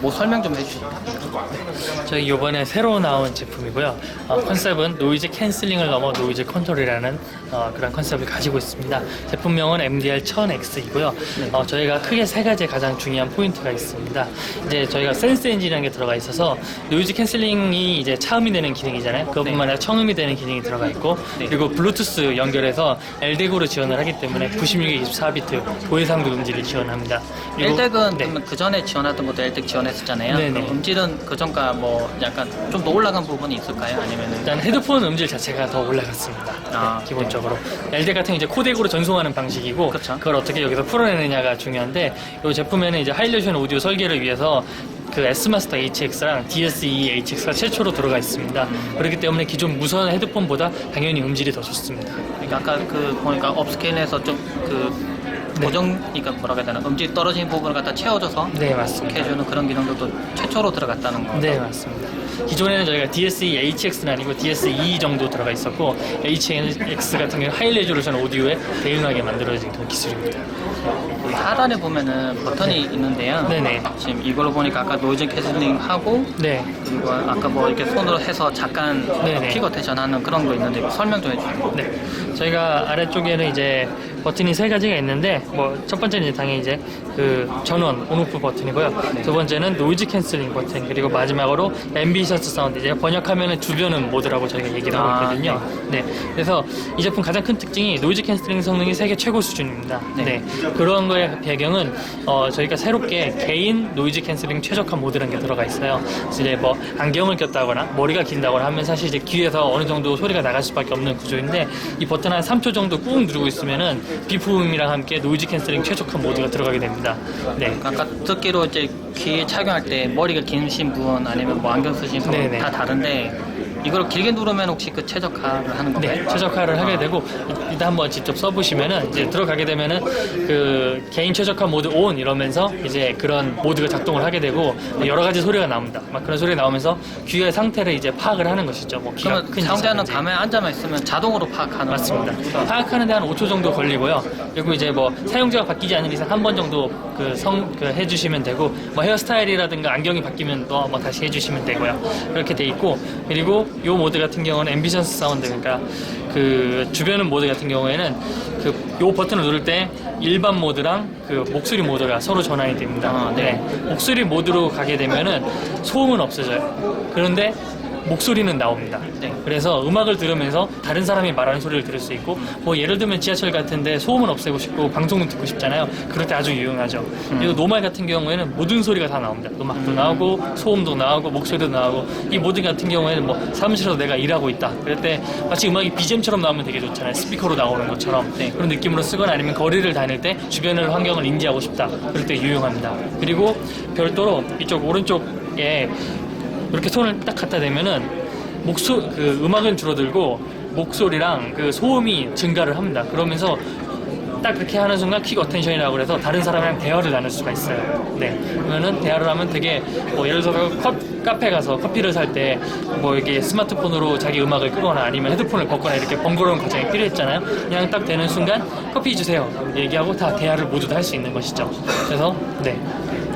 뭐 설명 좀 해주실까요? 저희 이번에 새로 나온 제품이고요. 어, 컨셉은 노이즈 캔슬링을 넘어 노이즈 컨트롤이라는 어, 그런 컨셉을 가지고 있습니다. 제품명은 MDR 1000X이고요. 어, 저희가 크게 세 가지 가장 중요한 포인트가 있습니다. 이제 저희가 센스 엔진이라는 게 들어가 있어서 노이즈 캔슬링이 이제 차음이 되는 기능이잖아요. 그것뿐만 아니라 청음이 되는 기능이 들어가 있고 네. 그리고 블루투스 연결해서 LDEC으로 지원을 하기 때문에 96에 24비트 고해상도 음질을 지원합니다. 그리고- 엘덱은 네. 그러면 그 전에 지원하던 것도 엘덱 지원 했었잖아요. 네네. 그럼 음질은 그 전과 뭐 약간 좀 더 올라간 부분이 있을까요? 아니면 일단 헤드폰 음질 자체가 더 올라갔습니다. 아, 네, 기본적으로. LD 같은 이제 코덱으로 전송하는 방식이고 그쵸. 그걸 어떻게 여기서 풀어내느냐가 중요한데 이 제품에는 이제 하이레션 오디오 설계를 위해서 그 S마스터 HX랑 DSE HX가 최초로 들어가 있습니다. 그렇기 때문에 기존 무선 헤드폰보다 당연히 음질이 더 좋습니다. 그러니까 아까 그 보니까 업스케일에서 좀 그 네. 고정, 그러니까 뭐라고 해야 되나 음질 떨어진 부분을 갖다 채워줘서 네, 맞습니다. 해주는 그런 기능들도 최초로 들어갔다는 거. 네, 맞습니다. 기존에는 저희가 DSE HX는 아니고 DSE 정도 들어가 있었고 HX 같은 경우 하이 레졸루션 오디오에 대응하게 만들어진 그런 기술입니다. 그 하단에 보면은 버튼이 있는데요. 네네. 지금 이걸로 보니까 아까 노이즈 캐슬링 하고 네. 그리고 아까 뭐 이렇게 손으로 해서 잠깐 네네. 피거테이션 하는 그런 거 있는데 설명 좀 해주세요. 네. 저희가 아래쪽에는 이제 버튼이 세 가지가 있는데 뭐 첫 번째는 이제 당연히 이제 그 전원 온오프 버튼이고요. 두 번째는 노이즈 캔슬링 버튼 그리고 마지막으로 앰비셔스 사운드 이제 번역하면은 주변음 모드라고 저희가 얘기를 하고 아, 있거든요. 네. 그래서 이 제품 가장 큰 특징이 노이즈 캔슬링 성능이 세계 최고 수준입니다. 네. 네. 그런 거의 배경은 어, 저희가 새롭게 개인 노이즈 캔슬링 최적화 모드라는 게 들어가 있어요. 그래서 이제 뭐 안경을 꼈다거나 머리가 긴다거나 하면 사실 이제 귀에서 어느 정도 소리가 나갈 수밖에 없는 구조인데 이 버튼 한 3초 정도 꾹 누르고 있으면은 비품이랑 함께 노이즈 캔슬링 최적화 모드가 들어가게 됩니다. 네. 아까 듣기로 이제 귀에 착용할 때 머리가 기신 분 아니면 뭐 안경 쓰신 분 네네. 다 다른데 이걸 길게 누르면 혹시 그 최적화를 하는 건가요? 네, 최적화를 하게 되고 이- 일단 한번 직접 써보시면은 이제 들어가게 되면은 그 개인 최적화 모드 온 이러면서 이제 그런 모드가 작동을 하게 되고 여러 가지 소리가 나옵니다. 막 그런 소리가 나오면서 귀의 상태를 이제 파악을 하는 것이죠. 뭐 귀가 그러면 사용자는. 가만히 앉아만 있으면 자동으로 파악하는 맞습니다. 파악하는데 한 5초 정도 걸리고 요. 그리고 이제 뭐 사용자가 바뀌지 않는 이상 한 번 정도 그 성 그 해주시면 되고 뭐 헤어스타일이라든가 안경이 바뀌면 또뭐 다시 해주시면 되고요. 그렇게 돼 있고 그리고 요 모드 같은 경우는 앰비션스 사운드 그러니까 그 주변음 모드 같은 경우에는 그 요 버튼을 누를 때 일반 모드랑 그 목소리 모드가 서로 전환이 됩니다. 아, 네. 목소리 모드로 가게 되면은 소음은 없어져요. 그런데 목소리는 나옵니다. 네. 그래서 음악을 들으면서 다른 사람이 말하는 소리를 들을 수 있고 뭐 예를 들면 지하철 같은데 소음은 없애고 싶고 방송은 듣고 싶잖아요. 그럴 때 아주 유용하죠. 그리고 노말 같은 경우에는 모든 소리가 다 나옵니다. 음악도 나오고 소음도 나오고 목소리도 나오고 이 모드 같은 경우에는 뭐 사무실에서 내가 일하고 있다. 그럴 때 마치 음악이 BGM처럼 나오면 되게 좋잖아요. 스피커로 나오는 것처럼 네. 그런 느낌으로 쓰거나 아니면 거리를 다닐 때 주변을 환경을 인지하고 싶다. 그럴 때 유용합니다. 그리고 별도로 이쪽 오른쪽에 이렇게 손을 딱 갖다 대면은 목소 그 음악은 줄어들고 목소리랑 그 소음이 증가를 합니다. 그러면서 딱 그렇게 하는 순간 퀵 어텐션이라고 그래서 다른 사람이랑 대화를 나눌 수가 있어요. 네. 그러면은 대화를 하면 되게 뭐 예를 들어서 컵, 카페 가서 커피를 살 때 뭐 이게 스마트폰으로 자기 음악을 끄거나 아니면 헤드폰을 벗거나 이렇게 번거로운 과정이 필요했잖아요. 그냥 딱 되는 순간 커피 주세요. 얘기하고 다 대화를 모두 다 할 수 있는 것이죠. 그래서 네.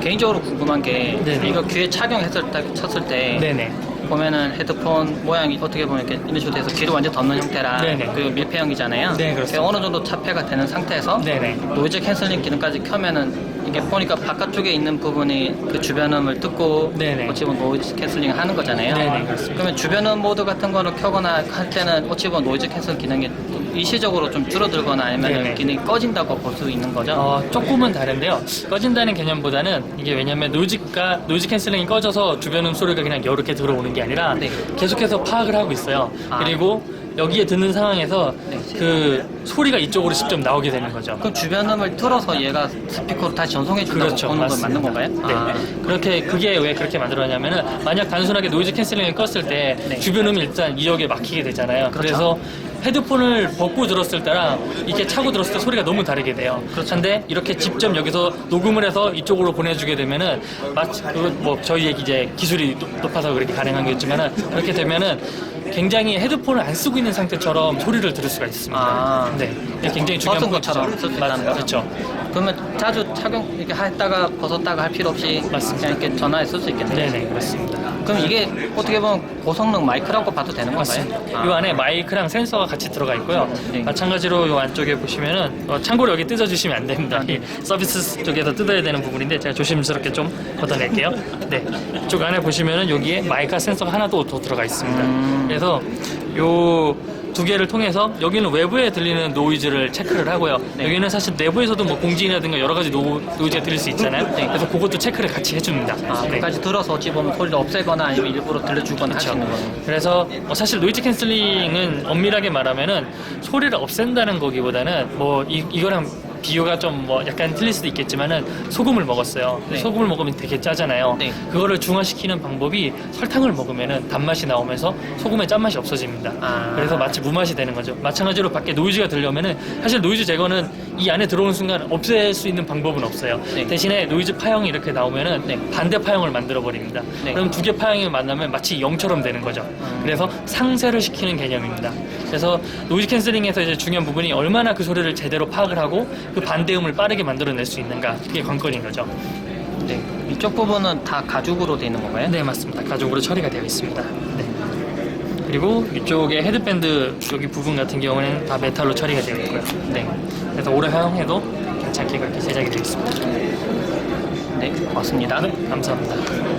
개인적으로 궁금한 게 네네. 이거 귀에 착용했을 때 쳤을 때 네네. 보면은 헤드폰 모양이 어떻게 보면 이렇게 이런 식으로 돼서 귀를 완전 덮는 형태라 네네. 그리고 밀폐형이잖아요. 네, 그렇습니다. 어느 정도 차폐가 되는 상태에서 네네. 노이즈 캔슬링 기능까지 켜면은 이게 보니까 바깥쪽에 있는 부분이 그 주변음을 듣고 네네. 어찌 보면 노이즈 캔슬링 하는 거잖아요. 네네, 그렇습니다. 그러면 주변음 모드 같은 거를 켜거나 할 때는 어찌 보면 노이즈 캔슬 기능이 일시적으로 좀 줄어들거나 아니면 네네. 기능이 꺼진다고 볼 수 있는 거죠. 어, 조금은 다른데요. 꺼진다는 개념보다는 이게 왜냐면 노이즈가 노이즈 캔슬링이 꺼져서 주변 음 소리가 그냥 이렇게 들어오는 게 아니라 네. 계속해서 파악을 하고 있어요. 아. 그리고 여기에 듣는 상황에서 네. 그 소리가 이쪽으로 직접 나오게 되는 거죠. 그럼 주변음을 틀어서 얘가 스피커로 다시 전송해 준다고 그렇죠. 보는 건 맞습니다. 맞는 건가요? 네. 아. 그렇게 그게 왜 그렇게 만들어냐면은 만약 단순하게 노이즈 캔슬링을 껐을 때 네. 주변 음이 일단 이역에 막히게 되잖아요. 그렇죠. 그래서 헤드폰을 벗고 들었을 때랑 이렇게 차고 들었을 때 소리가 너무 다르게 돼요. 그렇죠. 그런데 이렇게 직접 여기서 녹음을 해서 이쪽으로 보내주게 되면은 마치 그 뭐 저희의 이제 기술이 높- 높아서 그렇게 가능한 거겠지만은 그렇게 되면은 굉장히 헤드폰을 안 쓰고 있는 상태처럼 소리를 들을 수가 있습니다. 아. 네, 이게 굉장히 중요한 벗은 포인트죠. 것처럼 쓸수 있다는 거죠? 그렇죠. 그러면 자주 착용 이렇게 했다가 벗었다가 할 필요 없이 맞습니다. 그냥 이렇게 전화에 쓸 수 있겠네요. 네네 그렇습니다. 그럼 이게 어떻게 보면 고성능 마이크라고 봐도 되는 건가요? 맞습니다. 이 안에 마이크랑 센서가 같이 들어가 있고요. 네. 마찬가지로 이 안쪽에 보시면은 어, 참고로 여기 뜯어 주시면 안 됩니다. 아, 네. 이 서비스 쪽에서 뜯어야 되는 부분인데 제가 조심스럽게 좀 걷어낼게요. 네, 이쪽 안에 보시면은 여기에 마이크와 센서가 하나 더, 더 들어가 있습니다. 음. 그래서 요 두 개를 통해서 여기는 외부에 들리는 노이즈를 체크를 하고요. 네. 여기는 사실 내부에서도 뭐 공진이라든가 여러 가지 노, 노이즈가 들릴 수 있잖아요. 네. 그래서 그것도 체크를 같이 해줍니다. 아, 네. 끝까지 들어서 어찌 보면 소리를 없애거나 아니면 일부러 들려주거나 할 수 있는 거네요. 그래서 어, 사실 노이즈 캔슬링은 엄밀하게 말하면은 소리를 없앤다는 거기보다는 뭐 이, 이거랑 비유가 좀 뭐 약간 틀릴 수도 있겠지만은 소금을 먹었어요. 네. 소금을 먹으면 되게 짜잖아요. 네. 그거를 중화시키는 방법이 설탕을 먹으면은 단맛이 나오면서 소금의 짠맛이 없어집니다. 아. 그래서 마치 무맛이 되는 거죠. 마찬가지로 밖에 노이즈가 들려면은 사실 노이즈 제거는 이 안에 들어오는 순간 없앨 수 있는 방법은 없어요. 네. 대신에 노이즈 파형이 이렇게 나오면은 네. 반대 파형을 만들어 버립니다. 네. 그럼 두 개 파형이 만나면 마치 0처럼 되는 거죠. 음. 그래서 상쇄를 시키는 개념입니다. 그래서 노이즈 캔슬링에서 이제 중요한 부분이 얼마나 그 소리를 제대로 파악을 하고 그 반대음을 빠르게 만들어낼 수 있는가 그게 관건인 거죠. 네. 이쪽 부분은 다 가죽으로 되어 있는 건가요? 네 맞습니다. 가죽으로 처리가 되어 있습니다. 네. 그리고 이쪽에 헤드밴드 여기 부분 같은 경우는 다 메탈로 처리가 되어 있고요. 네. 그래서 오래 사용해도 괜찮게 그렇게 제작이 되어 있습니다. 네, 고맙습니다. 네, 감사합니다.